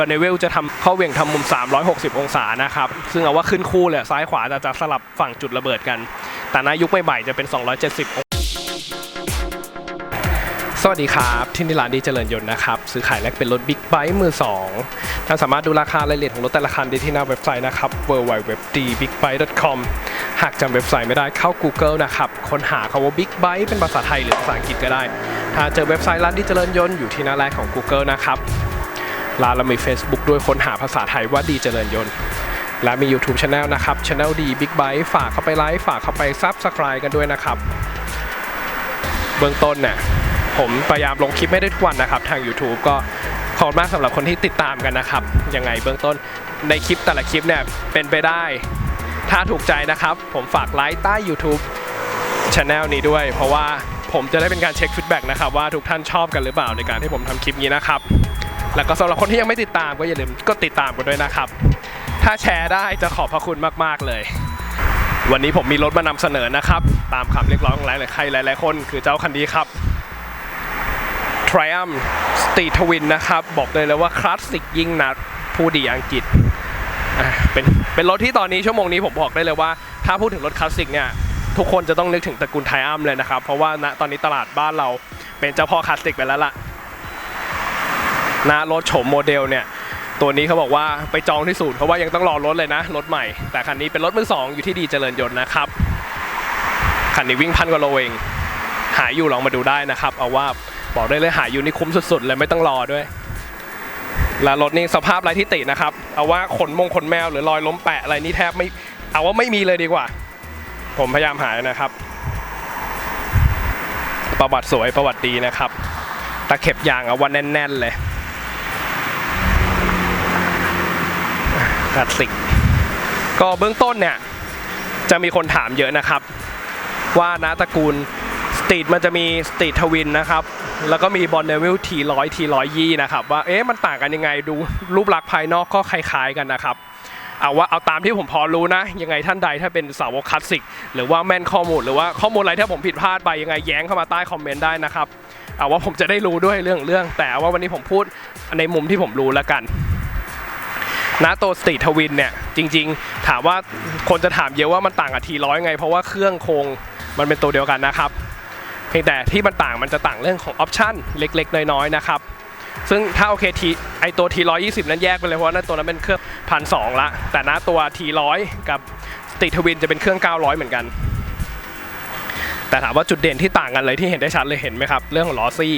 บาเนเวลจะทำเข้าเวี่ยงทำมุม 360 องศานะครับ ซึ่งเอาว่าขึ้นคู่เลยซ้ายขวาจะจะสลับฝั่งจุดระเบิดกัน แต่นายุคใหม่ๆจะเป็น 270 องศาสวัสดีครับที่นี่ร้านดีเจริญยนต์นะครับ ซื้อขายแลกเป็นรถบิ๊กไบค์มือ2ท่านสามารถดูราคารายละเอียดของรถแต่ละคันได้ที่หน้าเว็บไซต์นะครับ www.dbigbike.com หากจำเว็บไซต์ไม่ได้เข้า Google นะครับ ค้นหาคำว่า Big Bike เป็นภาษาไทยหรือภาษาอังกฤษก็ได้ ถ้าเจอเว็บไซต์ร้านดีเจริญยนต์อยู่ที่หน้าแรกของ Google นะครับ ร้านเรามี Facebook ด้วยค้นหาภาษาไทยว่าดีเจริญยนต์ และมี YouTube Channel นะครับ Channel ดี Big Bike ฝากเข้าไปไลค์ฝากเข้าไป Subscribe กันด้วยนะครับ เบื้องต้นเนี่ยผมพยายามลงคลิปไม่ได้ทุกวันนะครับ ทาง YouTube ก็ขอบมากสำหรับคนที่ติดตามกันนะครับ ยังไงเบื้องต้นในคลิปแต่ละคลิปเนี่ยเป็นไปได้ ถ้าถูกใจนะครับ ผมฝากไลค์ใต้ YouTube c h anel นี้ด้วย เพราะว่าผมจะได้เป็นการเช็คฟีดแบ็กนะครับว่าทุกท่านชอบกันหรือเปล่าในการที่ผมทำคลิปนี้นะครับ แล้วก็สำหรับคนที่ยังไม่ติดตามก็อย่าลืมก็ติดตามกันด้วยนะครับ ถ้าแชร์ได้จะขอบพระคุณมากๆเลย วันนี้ผมมีรถมานำเสนอนะครับ ตามคำเรียกร้องหลายๆใครหลาย ๆ คน คือเจ้าคันนี้ครับ Triumph Street Twin นะครับ บอกเลยเลยว่าคลาสสิกยิ่งนักผู้ดีอังกฤษเป็นเป็นรถที่ตอนนี้ชั่วโมงนี้ผมบอกได้เลยว่า ถ้าพูดถึงรถคลาสสิกเนี่ยทุกคนจะต้องนึกถึงตระกูลไทอัมเลยนะครับ เพราะว่าณตอนนี้ตลาดบ้านเราเป็นเจ้าพ่อคลาสสิกไปแล้วล่ะ นะรถโฉมโมเดลเนี่ยตัวนี้เขาบอกว่าไปจองที่ศูนย์เขาว่ายังต้องรอรถเลยนะ รถใหม่ แต่คันนี้เป็นรถมือสองอยู่ที่ดีเจริญยนต์นะครับ คันนี้วิ่งพันกว่าโลเอง หายอยู่ลองมาดูได้นะครับ เอาว่าบอกได้เลยหายอยู่นี่คุ้มสุดๆเลยไม่ต้องรอด้วย และรถนี่สภาพไรที่ตินะครับ เอาว่าขนมงขนแมวหรือรอยล้มแปะอะไรนี่แทบไม่ เอาว่าไม่มีเลยดีกว่า ผมพยายามหานะครับ ประวัติสวยประวัติดีนะครับ ตะเข็บยางเอาว่าแน่น ๆ เลย คลาสสิกก็เบื้องต้นเนี่ยจะมีคนถามเยอะนะครับ ว่านะตระกูลสตรีทมันจะมีสตรีททวินนะครับ แล้วก็มีบอลเนวิลทีร้อยทีร้อยยี่นะครับ ว่าเอ๊ะมันต่างกันยังไงดูรูปลักษณ์ภายนอกก็คล้ายๆกันนะครับเอาว่าเอาตามที่ผมพอรู้นะ ยังไงท่านใดถ้าเป็นสาวกคลาสสิก หรือว่าแม่นข้อมูลหรือว่าข้อมูลอะไรถ้าผมผิดพลาดไปยังไงแย้งเข้ามาใต้คอมเมนต์ได้นะครับเอาว่าผมจะได้รู้ด้วยเรื่องเรื่อง แต่ว่าวันนี้ผมพูดในมุมที่ผมรู้แล้วกัน นะตัวสตรีทวินเนี่ยจริงๆ ถามว่าคนจะถามเยอะว่ามันต่างกับทีร้อยไง เพราะว่าเครื่องโครงมันเป็นตัวเดียวกันนะครับ เพียงแต่ที่มันต่างมันจะต่างเรื่องของออปชันเล็กๆ น้อยๆนะครับซึ่งถ้าโอเคทีไอตัวทีร้อยยี่สิบนั้นแยกไปเลยเพราะว่านั่นตัวนั้นเป็นเครื่องพันสองละแต่นะตัวทีร้อยกับสตรีททวินจะเป็นเครื่อง 900 เหมือนกัน แต่ถามว่าจุดเด่นที่ต่างกันเลยที่เห็นได้ชัดเลยเห็นไหมครับ เรื่องของล้อซี่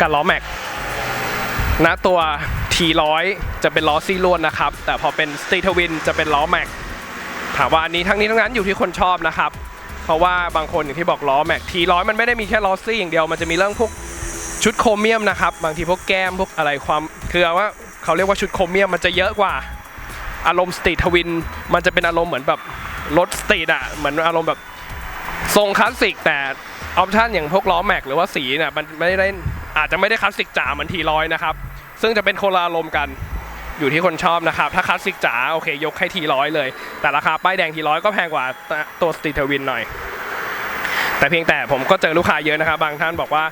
กับล้อแม็ก นะตัว T100 จะเป็นล้อซี่ลวดนะครับ แต่พอเป็นสตรีทวินจะเป็นล้อแม็กถามว่าอันนี้ทั้งนี้ทั้งนั้นอยู่ที่คนชอบนะครับ เพราะว่าบางคนอย่างที่บอกล้อแม็ก T100 มันไม่ได้มีแค่ล้อซี่อย่างเดียว มันจะมีเรื่องพวกชุดโครเมียมนะครับ บางทีพวกแก้มพวกอะไรความคือว่าเขาเรียกว่าชุดโครเมียมมันจะเยอะกว่า อารมณ์สตรีททวิน มันจะเป็นอารมณ์เหมือนแบบรถสตรีทอะเหมือนอารมณ์แบบทรงคลาสสิกแต่ออปชันอย่างพวกล้อแม็กหรือว่าสีเนี่ยมันไม่ได้ อาจจะไม่ได้คลาสสิกจ๋าเหมือนทีร้อยนะครับ ซึ่งจะเป็นโคนละอารมณ์กันอยู่ที่คนชอบนะครับ ถ้าคลาสสิกจ๋าโอเค ยกให้ทีร้อยเลย แต่ราคาป้ายแดงทีร้อยก็แพงกว่าตัวสตรีทวินหน่อย แต่เพียงแต่ผมก็เจอลูกค้าเยอะนะครับ บางท่านบอกว่า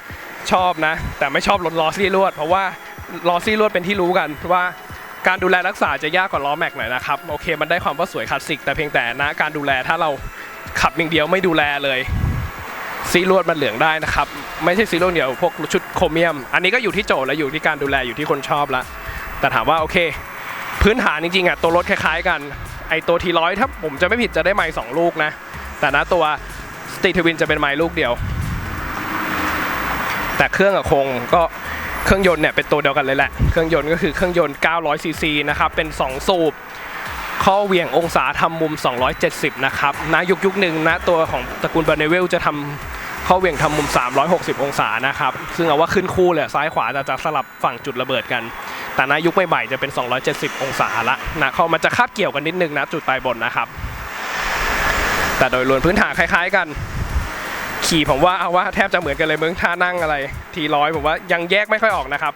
ชอบนะ แต่ไม่ชอบรถล้อซี่ลวด เพราะว่าล้อซี่ลวดเป็นที่รู้กันว่าการดูแลรักษาจะยากกว่าล้อแม็กหน่อยนะครับ โอเค มันได้ความว่าสวยคลาสสิกแต่เพียงแต่นะการดูแลถ้าเราขับอย่างเดียวไม่ดูแลเลย ซีลวดมันเหลืองได้นะครับ ไม่ใช่ซีลวดเดียวพวกชุดโครเมียม อันนี้ก็อยู่ที่โจทย์และอยู่ที่การดูแลอยู่ที่คนชอบละแต่ถามว่าโอเค พื้นฐานจริงๆอะตัวรถคล้ายๆ กันไอตัวทีร้อยถ้าผมจะไม่ผิดจะได้ไม้สองลูกนะ แต่นะตัวสตีทวินจะเป็นไม้ลูกเดียว แต่เครื่องกับคงก็เครื่องยนต์เนี่ยเป็นตัวเดียวกันเลยแหละ เครื่องยนต์ก็คือเครื่องยนต์900ซีซีนะครับ เป็น 2 สูบ ข้อเหวี่ยงองศาทำมุม 270 นะครับณยุคยุคหนึ่งนะตัวของตระกูลบาเนเวลจะทำ ข้อเวี่ยงทำมุม 360 องศานะครับ ซึ่งเอาว่าขึ้นคู่เลยซ้ายขวาจะจะสลับฝั่งจุดระเบิดกัน แต่ณยุคใหม่ๆจะเป็น 270 องศาละนะเขามันจะคาบเกี่ยวกันนิดนึงนะจุดปลายบนนะครับ แต่โดยรวมพื้นฐานคล้าย ๆกัน ขี่ผมว่าเอาว่าแทบจะเหมือนกันเลยมึงท่านั่งอะไร ทีร้อยผมว่ายังแยกไม่ค่อยออกนะครับ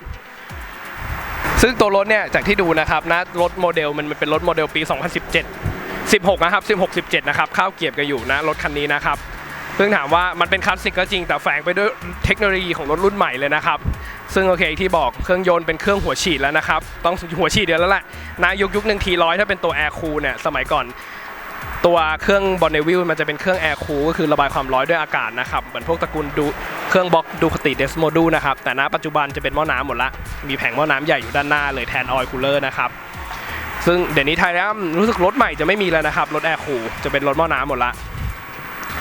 ซึ่งตัวรถเนี่ยจากที่ดูนะครับนะรถโมเดลมันเป็นรถโมเดลปี 2017 16 นะครับ 16 17 นะครับข้าวเกียบกันอยู่นะรถคันนี้นะครับ ซึ่งถามว่ามันเป็นคลาสสิกก็จริงแต่แฝงไปด้วยเทคโนโลยีของรถรุ่นใหม่เลยนะครับ ซึ่งโอเคที่บอกเครื่องยนต์เป็นเครื่องหัวฉีดแล้วนะครับ ต้องหัวฉีดเดียวแล้วแหละนะยุคยุคหนึ่งทีร้อยถ้าเป็นตัวแอร์คูลเนี่ยสมัยก่อน ตัวเครื่องบอนเนวิลมันจะเป็นเครื่องแอร์คูลก็คือระบายความร้อนด้วยอากาศนะครับ เหมือนพวกตระกูลดูเครื่องบล็อกดูคติเดสโมดูนะครับ แต่ณปัจจุบันจะเป็นหม้อน้ำหมดละมีแผงหม้อน้ำใหญ่อยู่ด้านหน้าเลยแทนออยล์คูลเลอร์นะครับซึ่งเดี๋ยวนี้ไทยรัมรู้สึกรถใหม่จะไม่มีแล้วนะครับรถแอร์คูลจะเป็นรถหม้อน้ำหมดละ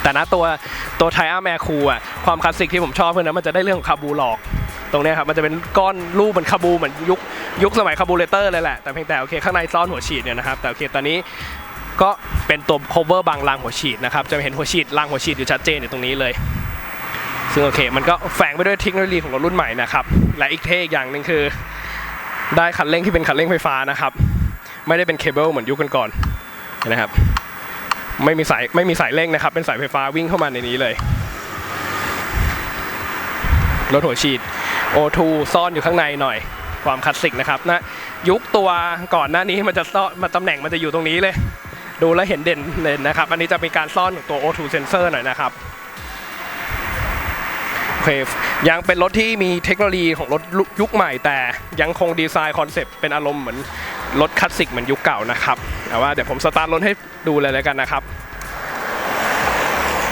แต่นะตัวตัวไทอัมแอร์คูอะความคลาสสิกที่ผมชอบคือนะมันจะได้เรื่องของคาบูหลอก ตรงเนี้ยครับมันจะเป็นก้อนรูปเหมือนคาบูเหมือนยุคยุคสมัยคาบูเลเตอร์เลยแหละแต่เพียงแต่โอเคข้างในซ่อนหัวฉีดเนี่ยนะครับแต่โอเคตอนนี้ก็เป็นตัว cover บางรางหัวฉีดนะครับจะเห็นหัวฉีดรางหัวฉีดอยู่ชัดเจนอยู่ตรงนี้เลย ซึ่งโอเค มันก็แฝงไปด้วยเทคโนโลยีของรถรุ่นใหม่นะครับและอีกเท่อีกอย่างหนึ่งคือ ได้คันเร่งที่เป็นคันเร่งไฟฟ้านะครับ ไม่ได้เป็นเคเบิลเหมือนยุคก่อนๆนะครับ ไม่มีสายไม่มีสายเร่งนะครับ เป็นสายไฟฟ้าวิ่งเข้ามาในนี้เลย รถหัวฉีด O2 ซ่อนอยู่ข้างในหน่อย ความคลาสสิกนะครับนะยุคตัวก่อนหน้านี้มันจะซ่อนมาตำแหน่งมันจะอยู่ตรงนี้เลย ดูแลเห็นเด่นเลยนะครับ อันนี้จะเป็นการซ่อนของตัว O2 sensor หน่อยนะครับโอเคยังเป็นรถที่มีเทคโนโลยีของรถยุคใหม่แต่ยังคงดีไซน์คอนเซปต์เป็นอารมณ์เหมือน รถคลาสสิกเหมือนยุคเก่านะครับแต่ว่าเดี๋ยวผมสตาร์ทรถให้ดูเลยแล้วกันนะครับ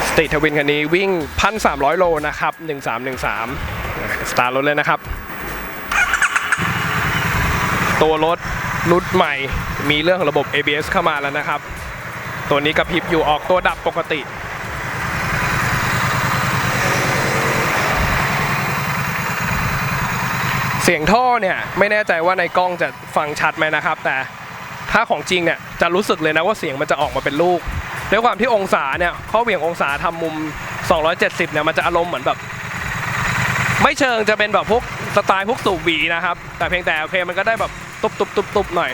สตรีทวินคันนี้วิ่ง 1,300 โลนะครับ 1313 สตาร์ทรถเลยนะครับ ตัวรถรุ่นใหม่มีเรื่องของระบบ ABS เข้ามาแล้วนะครับ ตัวนี้กระพริบอยู่ออกตัวดับปกติ เสียงท่อเนี่ยไม่แน่ใจว่าในกล้องจะฟังชัดไหมนะครับ แต่ถ้าของจริงเนี่ยจะรู้สึกเลยนะว่าเสียงมันจะออกมาเป็นลูกด้วยความที่องศาเนี่ยข้อเหวี่ยงองศาทำมุม 270 เนี่ยมันจะอารมณ์เหมือนแบบ ไม่เชิงจะเป็นแบบพวกสไตล์พวกสูบหวีนะครับ แต่เพียงแต่โอเคมันก็ได้แบบตุบตุบตุบตุบหน่อย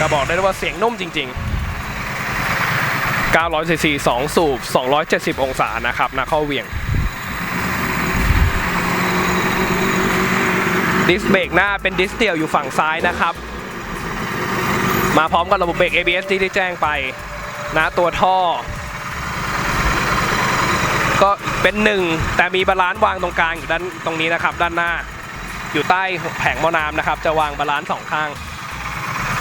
ก็บอกได้เลยว่าเสียงนุ่มจริง ๆ 900ซีซี2สูบ 270 องศานะครับนะเข้าเหวี่ยง ดิสเบรกหน้าเป็นดิสเดียวอยู่ฝั่งซ้ายนะครับ มาพร้อมกับระบบเบรก ABS ที่ได้แจ้งไปนะตัวท่อ ก็เป็นหนึ่งแต่มีบาลานซ์วางตรงกลางอยู่ด้านตรงนี้นะครับ ด้านหน้า อยู่ใต้แผงหม้อน้ำนะครับ จะวางบาลานซ์สองข้าง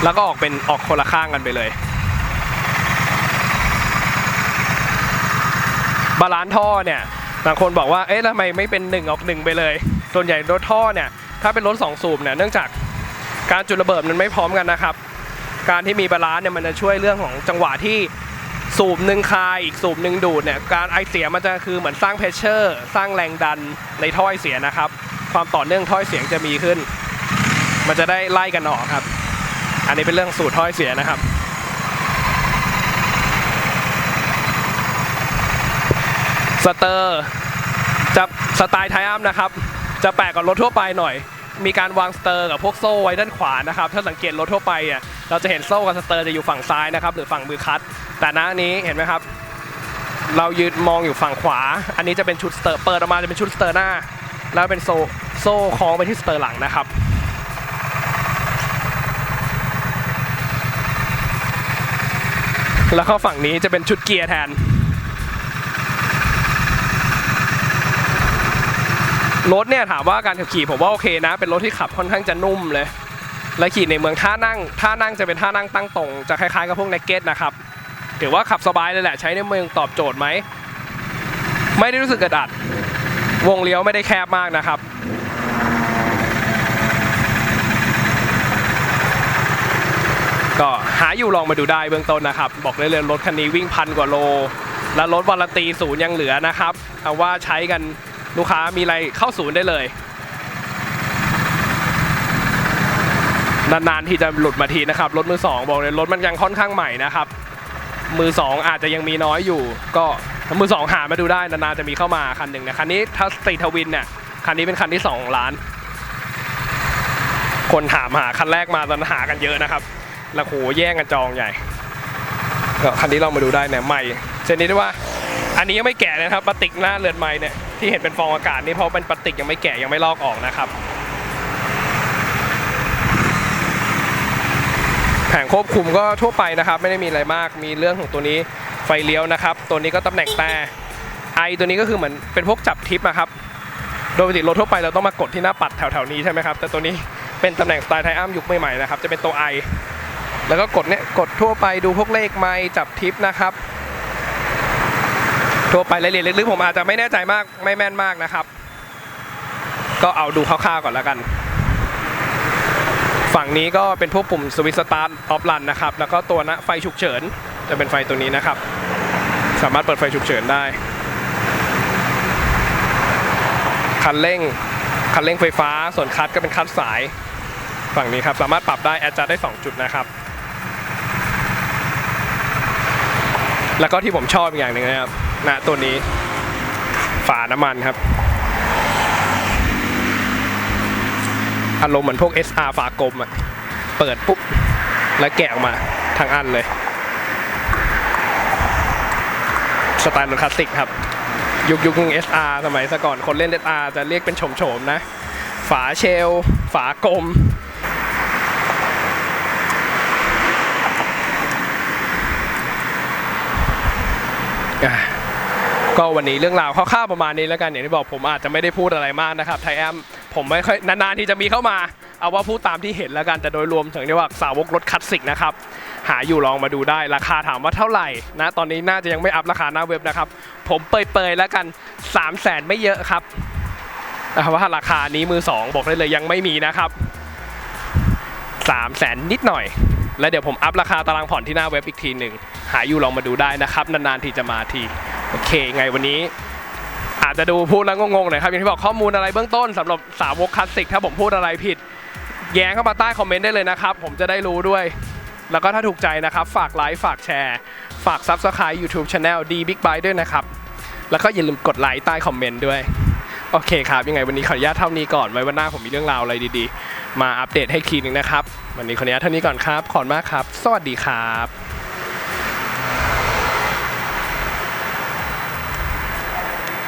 แล้วก็ออกเป็นออกคนละข้างกันไปเลย บาลานท่อเนี่ยบางคนบอกว่าเอ๊ะทำไมไม่เป็น1ออก1ไปเลย ส่วนใหญ่รถท่อเนี่ยถ้าเป็นรถ2สูบเนี่ยเนื่องจากการจุดระเบิดมันไม่พร้อมกันนะครับ การที่มีบาลานเนี่ยมันจะช่วยเรื่องของจังหวะที่สูบหนึ่งคายอีกสูบหนึ่งดูดเนี่ยการไอเสียมันจะคือเหมือนสร้างเพชเชอร์ สร้างแรงดันในท่อไอเสียนะครับ ความต่อเนื่องท่อไอเสียงจะมีขึ้น มันจะได้ไล่กันออกครับ อันนี้เป็นเรื่องสูตรท่อไอเสียนะครับ สเตอร์จะสไตล์ไทอัมนะครับ จะแปลกกว่ารถทั่วไปหน่อย มีการวางสเตอร์กับพวกโซ่ไว้ด้านขวานะครับ ถ้าสังเกตรถทั่วไปอะเราจะเห็นโซ่กับสเตอร์จะอยู่ฝั่งซ้ายนะครับ หรือฝั่งมือคัด แต่หน้านี้เห็นไหมครับ เรายืนมองอยู่ฝั่งขวา อันนี้จะเป็นชุดสเตอร์เปิดออกมาจะเป็นชุดสเตอร์หน้า แล้วเป็นโซ่โซ่คล้องไปที่สเตอร์หลังนะครับแล้วก็ฝั่งนี้จะเป็นชุดเกียร์แทน รถเนี่ยถามว่าการขับขี่ผมว่าโอเคนะ เป็นรถที่ขับค่อนข้างจะนุ่มเลยและขี่ในเมืองท่านั่งท่านั่งจะเป็นท่านั่งตั้งตรงจะคล้ายๆกับพวกเนกเก็ตนะครับถือว่าขับสบายเลยแหละใช้ในเมืองตอบโจทย์ไหมไม่ได้รู้สึกกระดัด วงเลี้ยวไม่ได้แคบมากนะครับ ก็หาอยู่ลองมาดูได้เบื้องต้นนะครับ บอกเลยเลยรถคันนี้วิ่งพันกว่าโล และรถวารันตีศูนย์ยังเหลือนะครับเอาว่าใช้กัน ลูกค้ามีอะไรเข้าศูนย์ได้เลย นานๆที่จะหลุดมาทีนะครับ รถมือสองบอกเลยรถมันยังค่อนข้างใหม่นะครับ มือสองอาจจะยังมีน้อยอยู่ ก็มือสองหามาดูได้นานๆจะมีเข้ามาคันหนึ่งนะคันนี้ถ้าสตรีทวินเนี่ยคันนี้เป็นคันที่2ล้าน คนถามหาคันแรกมาตอนนนหากันเยอะนะครับ แล้วโหแย่งกันจองใหญ่ก็คันนี้ลองมาดูได้เนี่ยใหม่เช่นนี้ได้ว่า อันนี้ยังไม่แกะนะครับปลาติกหน้าเรือนไม้เนี่ย ที่เห็นเป็นฟองอากาศนี่เพราะเป็นปลาติกยังไม่แกะยังไม่ลอกออกนะครับ แผงควบคุมก็ทั่วไปนะครับ ไม่ได้มีอะไรมากมีเรื่องของตัวนี้ไฟเลี้ยวนะครับ ตัวนี้ก็ตำแหน่งแต่ไอตัวนี้ก็คือเหมือนเป็นพวกจับทิปนะครับโดยปกติรถทั่วไปเราต้องมากดที่หน้าปัดแถวๆนี้ใช่ไหมครับแต่ตัวนี้เป็นตำแหน่งสไตล์ไทอัมยุคใหม่ๆนะครับจะเป็นตัวไอแล้วก็กดเนี่ยกดทั่วไปดูพวกเลขไม้จับทิปนะครับ ทั่วไปรายละเอียดลึกๆผมอาจจะไม่แน่ใจมากไม่แม่นมากนะครับ ก็เอาดูคร่าวๆก่อนแล้วกัน ฝั่งนี้ก็เป็นพวกปุ่มสวิตสตาร์ทออฟลันนะครับ แล้วก็ตัวนะไฟฉุกเฉิน จะเป็นไฟตัวนี้นะครับ สามารถเปิดไฟฉุกเฉินได้ คันเร่งคันเร่งไฟฟ้า ส่วนคัดก็เป็นคัดสาย ฝั่งนี้ครับ สามารถปรับได้แอดจัดได้ 2 จุดนะครับ แล้วก็ที่ผมชอบอีกอย่างหนึ่งนะครับ นะตัวนี้ ฝาน้ำมันครับ อารมณ์เหมือนพวก SR ฝากลมอะเปิดปุ๊บ แล้วแกะออกมาทางอันเลย สไตล์รถคลาสสิกครับ ยุคยุคนึง SR สมัยสก่อนคนเล่น SR จะเรียกเป็นโฉมๆนะ ฝาเชล ฝากลมอะ ก็วันนี้เรื่องราวคร่าวๆประมาณนี้แล้วกันอย่างที่บอกผมอาจจะไม่ได้พูดอะไรมากนะครับไทแอมผมไม่ค่อยนานๆที่จะมีเข้ามา เอาว่าพูดตามที่เห็นแล้วกันแต่โดยรวมถึงได้ว่าสาวกรถคลาสสิกนะครับหาอยู่ลองมาดูได้ราคาถามว่าเท่าไหร่นะตอนนี้น่าจะยังไม่อัพราคาหน้าเว็บนะครับ ผมเปยๆแล้วกัน3 0 0แสนไม่เยอะครับว่าราคานี้มือ 2 บอกได้เลยยังไม่มีนะครับ3 0 0แสนนิดหน่อย แล้วเดี๋ยวผมอัพราคาตารางผ่อนที่หน้าเว็บอีกทีหนึ่งหาอยู่ลองมาดูได้นะครับนานๆทีจะมาที โอเคไงวันนี้ อาจจะดูพูดแล้วงงๆหน่อยครับอย่างที่บอกข้อมูลอะไรเบื้องต้นสำหรับสาวกคลาสสิกถ้าผมพูดอะไรผิด แย้งเข้ามาใต้คอมเมนต์ได้เลยนะครับ ผมจะได้รู้ด้วย แล้วก็ถ้าถูกใจนะครับ ฝากไลค์ฝากแชร์ ฝาก Subscribe YouTube Channel D Big Bite ด้วยนะครับ แล้วก็อย่าลืมกดไลค์ใต้คอมเมนต์ด้วย โอเคครับ ยังไงวันนี้ขออนุญาตเท่านี้ก่อนไว้วันหน้าผมมีเรื่องราวอะไรดีๆ มาอัปเดตให้ทีนึงนะครับ วันนี้ขออนุญาตเท่านี้ก่อนครับ ขอบคุณมากครับ สวัสดีครับ